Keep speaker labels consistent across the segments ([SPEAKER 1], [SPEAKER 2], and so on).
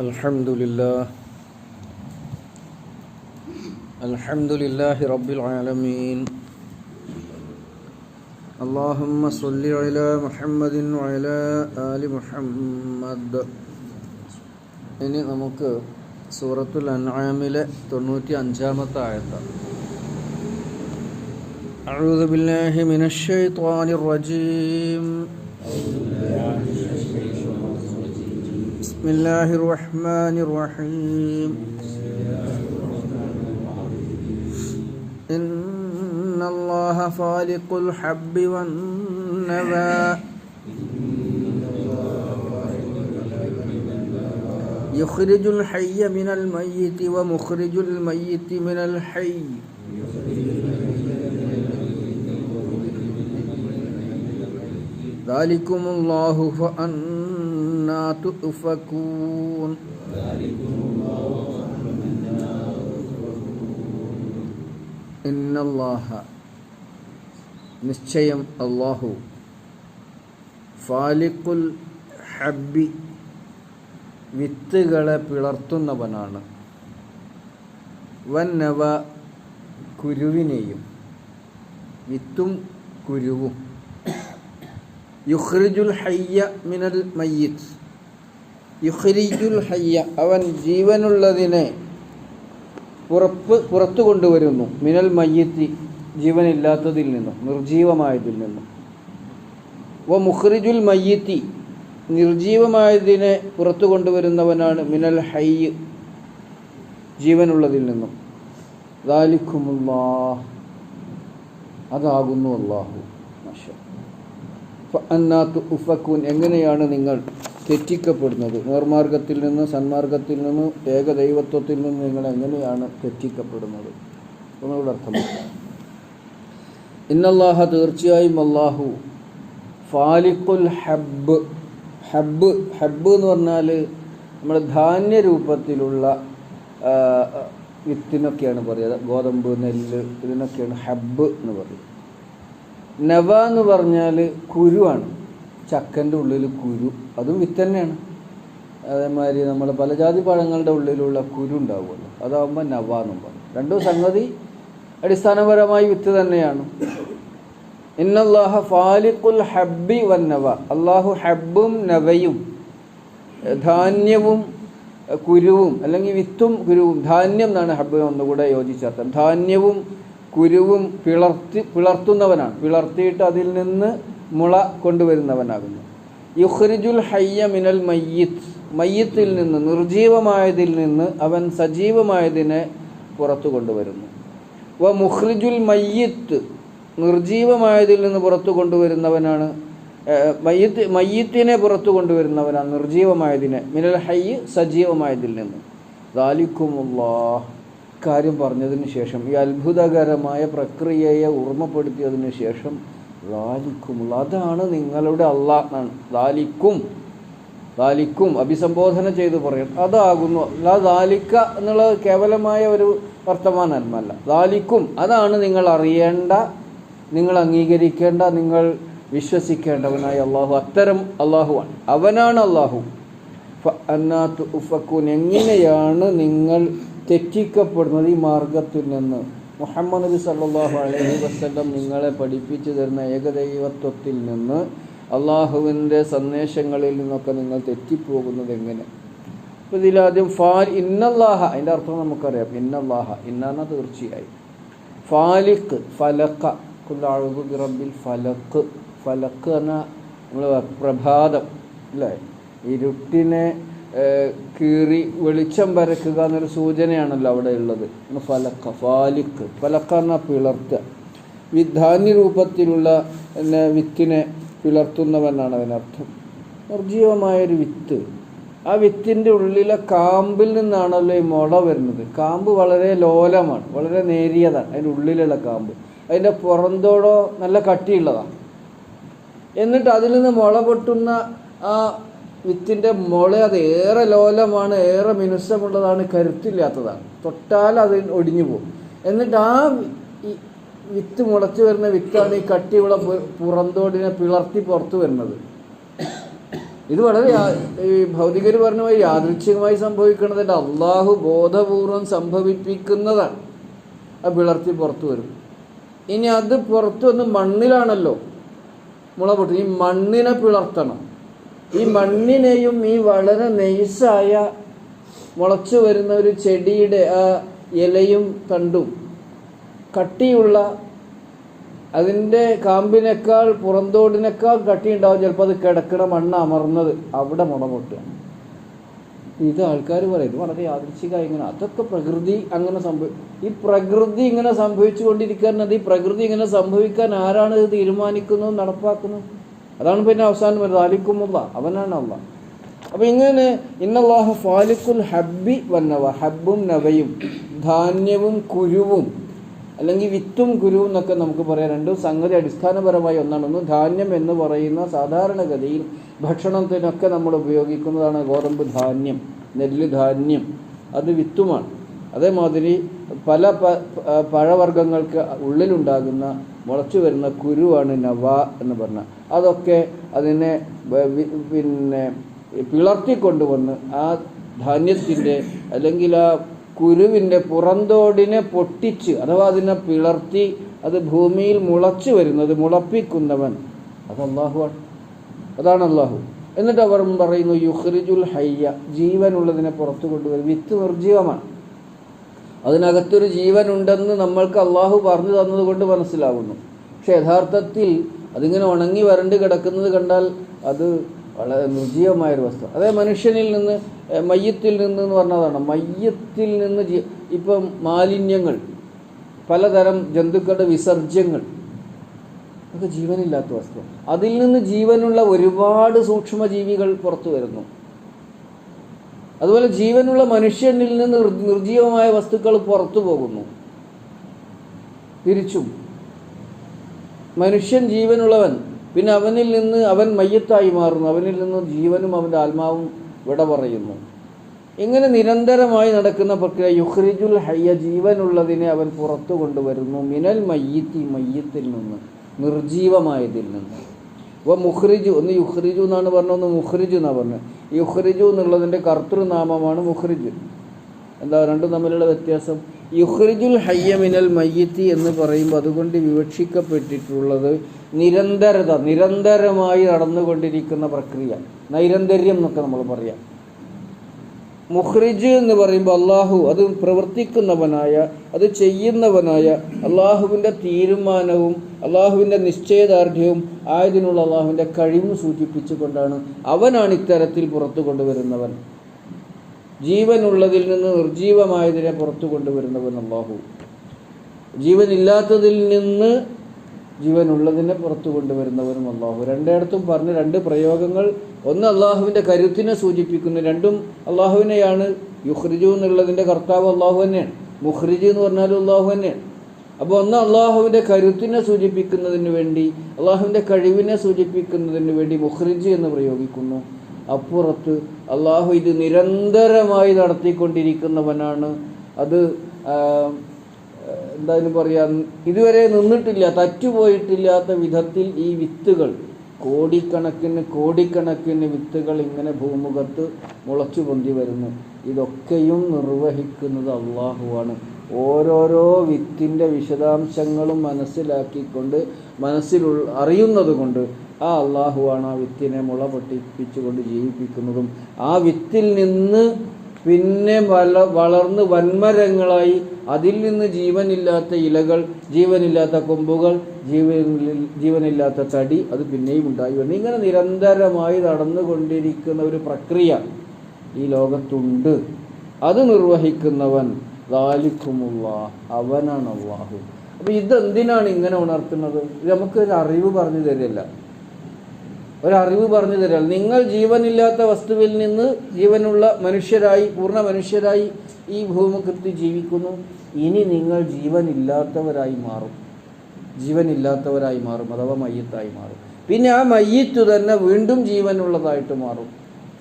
[SPEAKER 1] الحمد لله الحمد لله رب العالمين اللهم صل على محمد وعلى آل محمد ഇനി നമുക്ക് സൂറത്തുൽ അൻആമിലെ തൊണ്ണൂറ്റി അഞ്ചാമത്തെ ആയത്താണ് أعوذ بالله من الشيطان الرجيم بسم الله الرحمن الرحيم. إن الله فالق الحب والنوى يخرج الحي من الميت ومخرج الميت من الحي. ذلكم الله فأنا تؤفكون إن الله നിശ്ചയം അള്ളാഹു ഫാലിഖുൽ ഹബ്ബി വിത്തുകളെ പിളർത്തുന്നവനാണ് വന്നവ കുരുവിനെയും വിത്തും കുരുവും യുഖ്രിജുൽ ഹയ്യ മിനൽ മയ്യിത്ത് യുഖ്രിജുൽ ഹയ്യ അവൻ ജീവനുള്ളതിനെ പുറപ്പ് പുറത്തു കൊണ്ടുവരുന്നു. മിനൽ മയ്യത്തി ജീവനില്ലാത്തതിൽ നിന്നും നിർജീവമായതിൽ നിന്നും. വ മുഖ്രിജുൽ മയ്യത്തി നിർജീവമായതിനെ പുറത്തു കൊണ്ടുവരുന്നവനാണ് മിനൽ ഹയ്യ് ജീവനുള്ളതിൽ നിന്നും. ദാലിക്കുമുല്ലാ അതാകുന്നു അള്ളാഹു അന്നാത്ത് ഉഫക്കൂൻ എങ്ങനെയാണ് നിങ്ങൾ തെറ്റിക്കപ്പെടുന്നത്. നേർമാർഗത്തിൽ നിന്ന് സന്മാർഗത്തിൽ നിന്ന് ഏകദൈവത്വത്തിൽ നിന്ന് നിങ്ങൾ എങ്ങനെയാണ് തെറ്റിക്കപ്പെടുന്നത്? ഒന്നുകൂടെ അർത്ഥമാക്കാം. ഇന്നല്ലാഹ തീർച്ചയായും അള്ളാഹു ഫാലിഖുൽ ഹബ്ബ് ഹബ്ബ് ഹബ്ബ് എന്ന് പറഞ്ഞാൽ നമ്മൾ ധാന്യരൂപത്തിലുള്ള വിത്തിനൊക്കെയാണ് പറയുക. ഗോതമ്പ് നെല്ല് ഇതിനൊക്കെയാണ് ഹബ്ബ് എന്ന് പറയുക. നവ എന്ന് പറഞ്ഞാൽ കുരുവാണ്. ചക്കന്റെ ഉള്ളിൽ കുരു. അതും വിത്ത് തന്നെയാണ് അതേമാതിരി നമ്മൾ പല ജാതി പഴങ്ങളുടെ ഉള്ളിലുള്ള കുരു ഉണ്ടാവുമല്ലോ നവാന്നും നവ എന്നും പറയും. രണ്ടും സംഗതി അടിസ്ഥാനപരമായി വിത്ത് തന്നെയാണ്. ഇന്നല്ലാഹ ഫാലിഖുൽ ഹബ്ബി വന്നവ അള്ളാഹു ഹബ്ബും നവയും ധാന്യവും കുരുവും അല്ലെങ്കിൽ വിത്തും കുരുവും ധാന്യം എന്നാണ് ഹബ്ബ് ഒന്നുകൂടെ യോജിച്ചർത്ഥം. ധാന്യവും കുരുവും പിളർത്തി പിളർത്തുന്നവനാണ്. പിളർത്തിയിട്ട് അതിൽ നിന്ന് മുള കൊണ്ടുവരുന്നവനാകുന്നു. യുഖ്രിജുൽ ഹയ്യ മിനൽ മയ്യിത്ത്. മയ്യത്തിൽ നിന്ന് നിർജീവമായതിൽ നിന്ന് അവൻ സജീവമായതിനെ പുറത്തു കൊണ്ടുവരുന്നു. വ മുഹ്രിജുൽ മയ്യിത്ത് നിർജീവമായതിൽ നിന്ന് പുറത്തു കൊണ്ടുവരുന്നവനാണ് മയ്യത്ത് മയ്യത്തിനെ പുറത്തു കൊണ്ടുവരുന്നവനാണ് നിർജീവമായതിനെ. മിനൽ ഹയ്യ് സജീവമായതിൽ നിന്ന്. ദാലിക്കുമുല്ലാ കാര്യം പറഞ്ഞതിന് ശേഷം ഈ അത്ഭുതകരമായ പ്രക്രിയയെ ഓർമ്മപ്പെടുത്തിയതിന് ശേഷം ദാലിക്കുമുള്ള അതാണ് നിങ്ങളുടെ അള്ളാഹ് ദാലിക്കും. ദാലിക്കും അഭിസംബോധന ചെയ്ത് പറയും. അതാകുന്നു. അല്ല ദാലിക്ക എന്നുള്ളത് കേവലമായ ഒരു വർത്തമാനമല്ല ദാലിക്കും അതാണ് നിങ്ങൾ അറിയേണ്ട നിങ്ങൾ അംഗീകരിക്കേണ്ട നിങ്ങൾ വിശ്വസിക്കേണ്ടവനായ അള്ളാഹു അത്തരം അള്ളാഹുവാണ് അവനാണ് അള്ളാഹു അന്നാത്ത് ഉഫക്കൂൻ എങ്ങനെയാണ് നിങ്ങൾ തെറ്റിക്കപ്പെടുന്നത് ഈ മാർഗത്തിൽ നിന്ന്? മുഹമ്മദ് നബി സല്ലാഹു അലൈഹി വസല്ലം നിങ്ങളെ പഠിപ്പിച്ചു തരുന്ന ഏകദൈവത്വത്തിൽ നിന്ന് അള്ളാഹുവിന്റെ സന്ദേശങ്ങളിൽ നിന്നൊക്കെ നിങ്ങൾ തെറ്റിപ്പോകുന്നത് എങ്ങനെ? അപ്പോൾ ഇതിലാദ്യം ഫാൽ ഇന്നല്ലാഹ അതിന്റെ അർത്ഥം നമുക്കറിയാം. ഇന്നല്ലാഹ ഇന്നാന്ന തീർച്ചയായും. ഫാലിഖ് ഫലക്ക കുല്ലാഴുബു ബിറബിൽ ഫലക്ക് ഫലക്ക് എന്ന നമ്മൾ പ്രഭാതം അല്ലേ? ഇരുട്ടിനെ കീറി വെളിച്ചം വരക്കുക എന്നൊരു സൂചനയാണല്ലോ അവിടെ ഉള്ളത്. ഫലക്ക ഫാലിക്ക് ഫലക്ക എന്നാൽ പിളർത്തുക. വിധാന്യ രൂപത്തിലുള്ള വിത്തിനെ പിളർത്തുന്നവനാണ് അതിനർത്ഥം. നിർജീവമായൊരു വിത്ത്. ആ വിത്തിന്റെ ഉള്ളിലെ കാമ്പിൽ നിന്നാണല്ലോ ഈ മുള വരുന്നത്. കാമ്പ് വളരെ ലോലമാണ് വളരെ നേരിയതാണ്. അതിന്റെ ഉള്ളിലുള്ള കാമ്പ്. അതിന്റെ പുറന്തോടോ നല്ല കട്ടിയുള്ളതാണ് എന്നിട്ട് അതിൽ നിന്ന് മുള പൊട്ടുന്ന ആ വിത്തിന്റെ മുള അത് ഏറെ ലോലമാണ് ഏറെ മിനുസമുള്ളതാണ് കരുത്തില്ലാത്തതാണ്. തൊട്ടാൽ അത് ഒടിഞ്ഞു പോകും. എന്നിട്ട് ആ വിത്ത് മുളച്ചു വരുന്ന വിത്താണ് ഈ കട്ടിയുള്ള പുറന്തോടിനെ പിളർത്തി പുറത്തു വരുന്നത്. ഇത് വളരെ ഈ ഭൗതികർ പറഞ്ഞ പോലെ യാദൃച്ഛികമായി സംഭവിക്കുന്നതല്ല അള്ളാഹു ബോധപൂർവം സംഭവിപ്പിക്കുന്നതാണ്. ആ പിളർത്തി പുറത്തു വരും. ഇനി അത് പുറത്തു വന്ന് മണ്ണിലാണല്ലോ മുള പൊട്ടി ഈ മണ്ണിനെ പിളർത്തണം. ഈ മണ്ണിനെയും ഈ വളരെ നൈസായ മുളച്ചു വരുന്ന ഒരു ചെടിയുടെ ആ ഇലയും തണ്ടും കട്ടിയുള്ള അതിന്റെ കാമ്പിനേക്കാൾ പുറന്തോടിനേക്കാൾ കട്ടി ഉണ്ടാവും ചിലപ്പോൾ അത് കിടക്കണ മണ്ണ് അമർന്നത്. അവിടെ മുളമൊട്ടുകയാണ് ഇത് ആൾക്കാർ പറയും വളരെ യാദൃശികമായി ഇങ്ങനെ. അതൊക്കെ പ്രകൃതി അങ്ങനെ സംഭവി ഈ പ്രകൃതി ഇങ്ങനെ സംഭവിച്ചു കൊണ്ടിരിക്കുന്നത് ഈ പ്രകൃതി ഇങ്ങനെ സംഭവിക്കാൻ ആരാണ് ഇത് തീരുമാനിക്കുന്നത് നടപ്പാക്കുന്നത്? അതാണ് പിന്നെ അവസാനം വരുന്നത്. അലിക്കുമുള്ള അവനാണ് അള്ള അപ്പം ഇങ്ങനെ ഇന്നല്ലാഹ ഫാലിക്കുൽ ഹബ്ബി വന്നവ ഹബ്ബും നവയും ധാന്യവും കുരുവും അല്ലെങ്കിൽ വിത്തും കുരുവും എന്നൊക്കെ നമുക്ക് പറയാം. രണ്ടും സംഗതി അടിസ്ഥാനപരമായി ഒന്നാണ്. ഒന്ന് ധാന്യം എന്ന് പറയുന്ന സാധാരണഗതിയിൽ ഭക്ഷണത്തിനൊക്കെ നമ്മൾ ഉപയോഗിക്കുന്നതാണ് ഗോതമ്പ് ധാന്യം നെല്ല് ധാന്യം അത് വിത്തുമാണ്. അതേമാതിരി പല പഴവർഗങ്ങൾക്ക് ഉള്ളിലുണ്ടാകുന്ന മുളച്ചു വരുന്ന കുരുവാണ് നവ എന്ന് പറഞ്ഞാൽ അതൊക്കെ അതിനെ പിന്നെ പിളർത്തിക്കൊണ്ടുവന്ന് ആ ധാന്യത്തിന്റെ അല്ലെങ്കിൽ ആ കുരുവിന്റെ പുറന്തോടിനെ പൊട്ടിച്ച് അഥവാ അതിനെ പിളർത്തി അത് ഭൂമിയിൽ മുളച്ചു വരുന്നത് മുളപ്പിക്കുന്നവൻ അത് അതാണ് അള്ളാഹു എന്നിട്ട് അവർ പറയുന്നു യുഹ്റിജുൽ ഹയ്യ ജീവനുള്ളതിനെ പുറത്തു കൊണ്ടുവരും വിത്ത് നിർജീവമാണ് അതിനകത്തൊരു ജീവനുണ്ടെന്ന് നമ്മൾക്ക് അള്ളാഹു പറഞ്ഞു തന്നതുകൊണ്ട് മനസ്സിലാവുന്നു. പക്ഷെ യഥാർത്ഥത്തിൽ അതിങ്ങനെ ഉണങ്ങി വരണ്ട് കിടക്കുന്നത് കണ്ടാൽ അത് വളരെ നിർജീവമായൊരു വസ്തു. അതേ മനുഷ്യനിൽ നിന്ന് മയ്യത്തിൽ നിന്ന് എന്ന് പറഞ്ഞതാണ് മയ്യത്തിൽ നിന്ന് ഇപ്പം മാലിന്യങ്ങൾ പലതരം ജന്തുക്കളുടെ വിസർജ്യങ്ങൾ അതൊക്കെ ജീവനില്ലാത്ത വസ്തു അതിൽ നിന്ന് ജീവനുള്ള ഒരുപാട് സൂക്ഷ്മജീവികൾ പുറത്തു വരുന്നു. അതുപോലെ ജീവനുള്ള മനുഷ്യനിൽ നിന്ന് നിർജീവമായ വസ്തുക്കൾ പുറത്തു പോകുന്നു. തിരിച്ചും. മനുഷ്യൻ ജീവനുള്ളവൻ പിന്നെ അവനിൽ നിന്ന് അവൻ മയ്യത്തായി മാറുന്നു. അവനിൽ നിന്ന് ജീവനും അവന്റെ ആത്മാവും വിട പറയുന്നു. ഇങ്ങനെ നിരന്തരമായി നടക്കുന്ന പ്രക്രിയ യുഹ്രിജുൽ ഹയ്യ ജീവനുള്ളതിനെ അവൻ പുറത്തു കൊണ്ടുവരുന്നു. മിനൽ മയ്യത്തി മയ്യത്തിൽ നിന്ന് നിർജീവമായതിൽ നിന്ന്. അപ്പോൾ മുഖ്രിജു ഒന്ന് യുഹ്രിജു എന്നാണ് പറഞ്ഞത് ഒന്ന് മുഖ്രിജു എന്നാണ് പറഞ്ഞത്. യുഹ്രിജു എന്നുള്ളതിന്റെ കർത്തൃനാമമാണ് മുഖ്രിജു. എന്താ രണ്ടും തമ്മിലുള്ള വ്യത്യാസം? യുഹ്രിജുൽ ഹയ്യ മിനൽ മയ്യത്തി എന്ന് പറയുമ്പോൾ അതുകൊണ്ട് വിവക്ഷിക്കപ്പെട്ടിട്ടുള്ളത് നിരന്തരത നിരന്തരമായി നടന്നുകൊണ്ടിരിക്കുന്ന പ്രക്രിയ. നൈരന്തര്യം എന്നൊക്കെ നമ്മൾ പറയാം. മുഖ്രിജ് എന്ന് പറയുമ്പോൾ അള്ളാഹു അത് പ്രവർത്തിക്കുന്നവനായ അത് ചെയ്യുന്നവനായ അള്ളാഹുവിന്റെ തീരുമാനവും അള്ളാഹുവിന്റെ നിശ്ചയദാർഢ്യവും ആയതിനുള്ള അള്ളാഹുവിന്റെ കഴിവ് സൂചിപ്പിച്ചുകൊണ്ടാണ് അവനാണ് ഇത്തരത്തിൽ പുറത്തു കൊണ്ടുവരുന്നവൻ. ജീവനുള്ളതിൽ നിന്ന് നിർജീവമായതിനെ പുറത്തു കൊണ്ടുവരുന്നവൻ അള്ളാഹു ജീവനില്ലാത്തതിൽ നിന്ന് ജീവനുള്ളതിനെ പുറത്തു കൊണ്ടുവരുന്നവനും അള്ളാഹു. രണ്ടിടത്തും പറഞ്ഞ രണ്ട് പ്രയോഗങ്ങൾ. ഒന്ന് അള്ളാഹുവിന്റെ കരുത്തിനെ സൂചിപ്പിക്കുന്നു. രണ്ടും അള്ളാഹുവിനെയാണ് യുഹ്രിജു എന്നുള്ളതിന്റെ കർത്താവ് അള്ളാഹു തന്നെയാണ്. മുഹ്രിജ് എന്ന് പറഞ്ഞാൽ അള്ളാഹു തന്നെയാണ്. അപ്പോൾ ഒന്ന് അള്ളാഹുവിന്റെ കരുത്തിനെ സൂചിപ്പിക്കുന്നതിന് വേണ്ടി അള്ളാഹുവിന്റെ കഴിവിനെ സൂചിപ്പിക്കുന്നതിന് വേണ്ടി മുഹ്രിജ് എന്ന് പ്രയോഗിക്കുന്നു. അപ്പുറത്ത് അള്ളാഹു ഇത് നിരന്തരമായി നടത്തിക്കൊണ്ടിരിക്കുന്നവനാണ്. അത് എന്തായാലും പറയാം ഇതുവരെ നിന്നിട്ടില്ല തറ്റുപോയിട്ടില്ലാത്ത വിധത്തിൽ ഈ വിത്തുകൾ കോടിക്കണക്കിന് കോടിക്കണക്കിന് വിത്തുകൾ ഇങ്ങനെ ഭൂമുഖത്ത് മുളച്ചു പൊന്തി വരുന്നു. ഇതൊക്കെയും നിർവഹിക്കുന്നത് അള്ളാഹുവാണ് ഓരോരോ വിത്തിന്റെ വിശദാംശങ്ങളും മനസ്സിലാക്കിക്കൊണ്ട് മനസ്സിലുള്ള അറിയുന്നത് കൊണ്ട് ആ അള്ളാഹുവാണ് ആ വിത്തിനെ മുള പൊട്ടിപ്പിച്ചുകൊണ്ട് ജീവിപ്പിക്കുന്നതും. ആ വിത്തിൽ നിന്ന് പിന്നെ വള വളർന്ന് വന്മരങ്ങളായി അതിൽ നിന്ന് ജീവനില്ലാത്ത ഇലകൾ ജീവനില്ലാത്ത കൊമ്പുകൾ ജീവനിൽ ജീവനില്ലാത്ത തടി അത് പിന്നെയും ഉണ്ടായി വന്നു. ഇങ്ങനെ നിരന്തരമായി നടന്നുകൊണ്ടിരിക്കുന്ന ഒരു പ്രക്രിയ ഈ ലോകത്തുണ്ട്. അത് നിർവഹിക്കുന്നവൻ ദാലിക്കുമുള്ള അവനാണ് അള്ളാഹു. അപ്പൊ ഇതെന്തിനാണ് ഇങ്ങനെ ഉണർത്തുന്നത്? ഇത് നമുക്കൊരു അറിവ് പറഞ്ഞു തരില്ല. ഒരറിവ് പറഞ്ഞു തരാം. നിങ്ങൾ ജീവനില്ലാത്ത വസ്തുവിൽ നിന്ന് ജീവനുള്ള മനുഷ്യരായി പൂർണ മനുഷ്യരായി ഈ ഭൂമുഖത്ത് ജീവിക്കുന്നു. ഇനി നിങ്ങൾ ജീവനില്ലാത്തവരായി മാറും. ജീവനില്ലാത്തവരായി മാറും അഥവാ മയ്യത്തായി മാറും. പിന്നെ ആ മയ്യത്തു തന്നെ വീണ്ടും ജീവനുള്ളതായിട്ട് മാറും.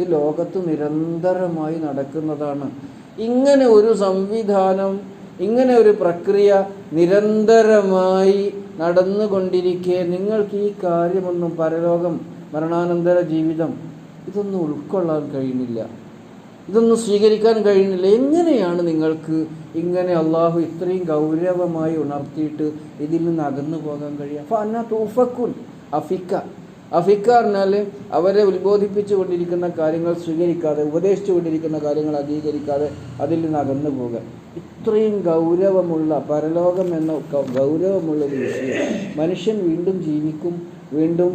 [SPEAKER 1] ഇത് ലോകത്ത് നിരന്തരമായി നടക്കുന്നതാണ്. ഇങ്ങനെ ഒരു സംവിധാനം ഇങ്ങനെ ഒരു പ്രക്രിയ നിരന്തരമായി നടന്നുകൊണ്ടിരിക്കെ. നിങ്ങൾക്ക് ഈ കാര്യമൊന്നും പരലോകം മരണാനന്തര ജീവിതം. ഇതൊന്നും ഉൾക്കൊള്ളാൻ കഴിയുന്നില്ല. ഇതൊന്നും സ്വീകരിക്കാൻ കഴിയുന്നില്ല. എങ്ങനെയാണ് നിങ്ങൾക്ക് ഇങ്ങനെ അള്ളാഹു ഇത്രയും ഗൗരവമായി ഉണർത്തിയിട്ട് ഇതിൽ നിന്ന് അകന്നു പോകാൻ കഴിയുക? അപ്പോൾ തൂഫക്കുൻ അഫിക്ക. അഫിക്ക പറഞ്ഞാൽ അവരെ ഉത്ബോധിപ്പിച്ചു കൊണ്ടിരിക്കുന്ന കാര്യങ്ങൾ സ്വീകരിക്കാതെ ഉപദേശിച്ചു കൊണ്ടിരിക്കുന്ന കാര്യങ്ങൾ അംഗീകരിക്കാതെ അതിൽ നിന്ന് അകന്നു പോകുക ഇത്രയും ഗൗരവമുള്ള പരലോകം എന്ന ഗൗരവമുള്ള ഒരു വിഷയം. മനുഷ്യൻ വീണ്ടും ജീവിക്കും വീണ്ടും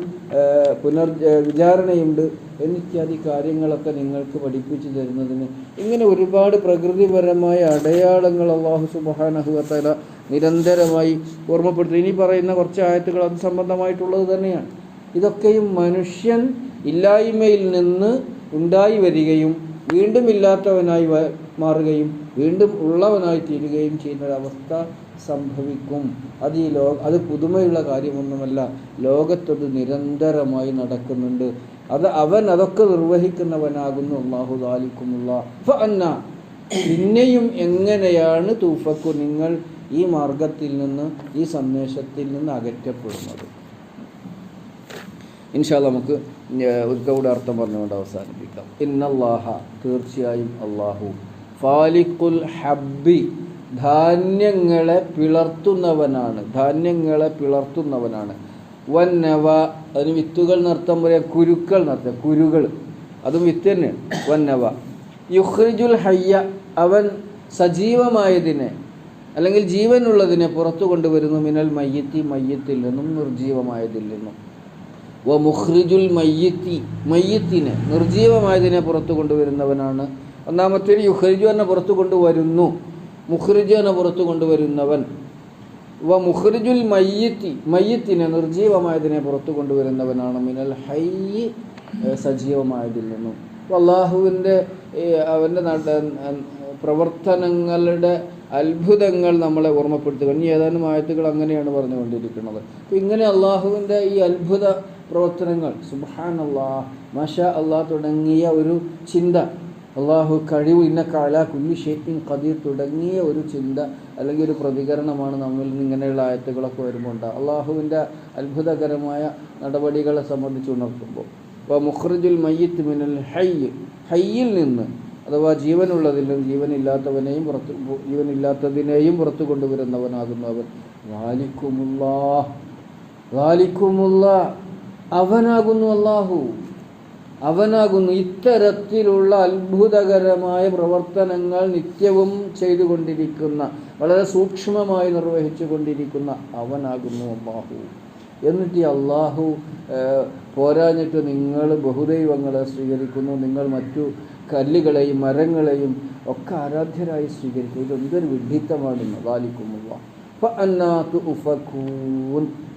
[SPEAKER 1] പുനർ വിചാരണയുണ്ട് എന്നിത്യാദി കാര്യങ്ങളൊക്കെ നിങ്ങൾക്ക് പഠിപ്പിച്ചു തരുന്നതിന്. ഇങ്ങനെ ഒരുപാട് പ്രകൃതിപരമായ അടയാളങ്ങൾ അള്ളാഹു സുബാനഹുവത്തല നിരന്തരമായി ഓർമ്മപ്പെടുത്തി ഇനി പറയുന്ന കുറച്ച് ആയത്തുകൾ അത് സംബന്ധമായിട്ടുള്ളത് തന്നെയാണ്. ഇതൊക്കെയും മനുഷ്യൻ ഇല്ലായ്മയിൽ നിന്ന് ഉണ്ടായി വരികയും വീണ്ടും ഇല്ലാത്തവനായി മാറുകയും വീണ്ടും ഉള്ളവനായി തീരുകയും ചെയ്യുന്ന ഒരവസ്ഥ സംഭവിക്കും. അത് ഈ ലോക അത് പുതുമയുള്ള കാര്യമൊന്നുമല്ല. ലോകത്തത് നിരന്തരമായി നടക്കുന്നുണ്ട്. അത് അവൻ അതൊക്കെ നിർവഹിക്കുന്നവനാകുന്നു. അള്ളാഹു ദാലിക്കുമുള്ള അന്ന. പിന്നെയും എങ്ങനെയാണ് തൂഫക്കു നിങ്ങൾ ഈ മാർഗത്തിൽ നിന്ന് ഈ സന്ദേശത്തിൽ നിന്ന് അകറ്റപ്പെടുന്നത്? ഇൻഷാ നമുക്ക് ഒരിക്കകൂടെ അർത്ഥം പറഞ്ഞുകൊണ്ട് അവസാനിപ്പിക്കാം. ഇന്നല്ലാഹ തീർച്ചയായും അള്ളാഹു ഫാലിഖുൽ ഹബ്ബി ധാന്യങ്ങളെ പിളർത്തുന്നവനാണ് ധാന്യങ്ങളെ പിളർത്തുന്നവനാണ്. വന്നവ അതിന് വിത്തുകൾ നിർത്താൻ പറയാം കുരുക്കൾ നിർത്താം കുരുകൾ. അതും വിത്ത് തന്നെയാണ് വന്നവ യുഹ്രിജുൽ ഹയ്യ അവൻ സജീവമായതിനെ അല്ലെങ്കിൽ ജീവനുള്ളതിനെ പുറത്തു കൊണ്ടുവരുന്നു. മിനൽ മയ്യത്തി മയ്യത്തിൽ നിന്നും നിർജീവമായതിൽ നിന്നും. വ മുഹ്രിജുൽ മയ്യത്തി മയ്യത്തിനെ നിർജീവമായതിനെ പുറത്തു കൊണ്ടുവരുന്നവനാണ് ഒന്നാമത്തേന് യുഹ്രിജു എന്നെ പുറത്തു കൊണ്ടുവരുന്നു. മുഹ്രിജു എന്നെ പുറത്തു കൊണ്ടുവരുന്നവൻ. വ മുഹ്രിജുൽ മയ്യത്തി മയ്യത്തിനെ നിർജീവമായതിനെ പുറത്തു കൊണ്ടുവരുന്നവനാണ്. മിനൽ ഹൈ സജീവമായതിൽ നിന്നും. അള്ളാഹുവിന്റെ അവന്റെ പ്രവർത്തനങ്ങളുടെ അത്ഭുതങ്ങൾ നമ്മളെ ഓർമ്മപ്പെടുത്തുക. ഇനി ഏതാനും ആയത്തുകൾ അങ്ങനെയാണ് പറഞ്ഞുകൊണ്ടിരിക്കുന്നത്. അപ്പോൾ ഇങ്ങനെ അള്ളാഹുവിന്റെ ഈ അത്ഭുത പ്രവർത്തനങ്ങൾ സുബാൻ അള്ളാഹ് മഷ അള്ളാഹ് തുടങ്ങിയ ഒരു ചിന്ത അള്ളാഹു കഴിവ് ഇന്ന കാല കുഞ്ഞു ഷേഖിൻ ഖദീർ. തുടങ്ങിയ ഒരു ചിന്ത അല്ലെങ്കിൽ ഒരു പ്രതികരണമാണ് നമ്മിൽ നിന്ന് ഇങ്ങനെയുള്ള ആയത്തുകളൊക്കെ വരുമ്പോൾ ഉണ്ടാകുക അള്ളാഹുവിന്റെ അത്ഭുതകരമായ നടപടികളെ സംബന്ധിച്ച് ഉണർത്തുമ്പോൾ അപ്പോൾ മുഖ്രജുൽ മയ്യത്ത് മിനൽ ഹൈ ഹയ്യിൽ നിന്ന് അഥവാ ജീവനുള്ളതിൽ നിന്ന് ജീവനില്ലാത്തവനെയും പുറത്ത് ജീവനില്ലാത്തതിനെയും പുറത്തു കൊണ്ടുവരുന്നവനാകുന്നു അവൻ. വാലിക്കുമുല്ലാ വാലിക്കുമുള്ള അവനാകുന്നു അള്ളാഹു അവനാകുന്നു. ഇത്തരത്തിലുള്ള അത്ഭുതകരമായ പ്രവർത്തനങ്ങൾ നിത്യവും ചെയ്തുകൊണ്ടിരിക്കുന്ന വളരെ സൂക്ഷ്മമായി നിർവഹിച്ചു കൊണ്ടിരിക്കുന്ന അവനാകുന്നു അള്ളാഹു. എന്നിട്ട് ഈ അള്ളാഹു പോരാഞ്ഞിട്ട് നിങ്ങൾ ബഹുദൈവങ്ങളെ സ്വീകരിക്കുന്നു. നിങ്ങൾ മറ്റു കല്ലുകളെയും മരങ്ങളെയും ഒക്കെ ആരാധ്യരായി സ്വീകരിക്കുന്നു. ഇതെന്തൊരു വിഡ്ഢിത്തമാണെന്ന് വാലിക്കുമുള്ള.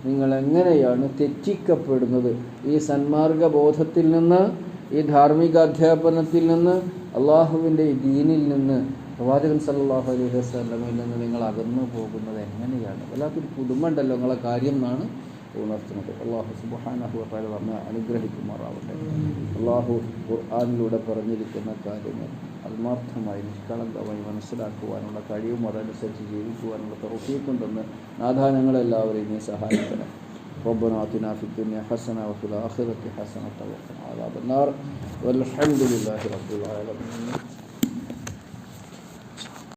[SPEAKER 1] നിങ്ങൾ എങ്ങനെയാണ് തെറ്റിക്കപ്പെടുന്നത്? ഈ സന്മാർഗ ബോധത്തിൽ നിന്ന് ഈ ധാർമ്മിക അധ്യാപനത്തിൽ നിന്ന് അള്ളാഹുവിന്റെ ദീനിൽ നിന്ന് പ്രവാചകൻ സല്ലല്ലാഹു അലൈഹി വസ്ലമിൽ നിന്ന് നിങ്ങൾ അകന്നു പോകുന്നത് എങ്ങനെയാണ്? വല്ലാത്തൊരു പുതുമണ്ടല്ലോ നിങ്ങളെ കാര്യം എന്നാണ് ഉണർത്തുന്നത്. അള്ളാഹു സുബാനഹു നമ്മെ അനുഗ്രഹിക്കുമാറാവട്ടെ. അള്ളാഹു ഖുർആാനിലൂടെ പറഞ്ഞിരിക്കുന്ന കാര്യങ്ങൾ ആത്മാർത്ഥമായി നിഷ്കളങ്കമായി മനസ്സിലാക്കുവാനുള്ള കഴിവും അതനുസരിച്ച് ജീവിക്കുവാനുള്ള തൗഫീഖും തന്ന് നാഥാനങ്ങളെല്ലാവരെയും നീ സഹായിക്കണം ربنا آتنا في الدنيا حسنة وفي الآخرة حسنة وقنا عذاب النار والحمد لله رب العالمين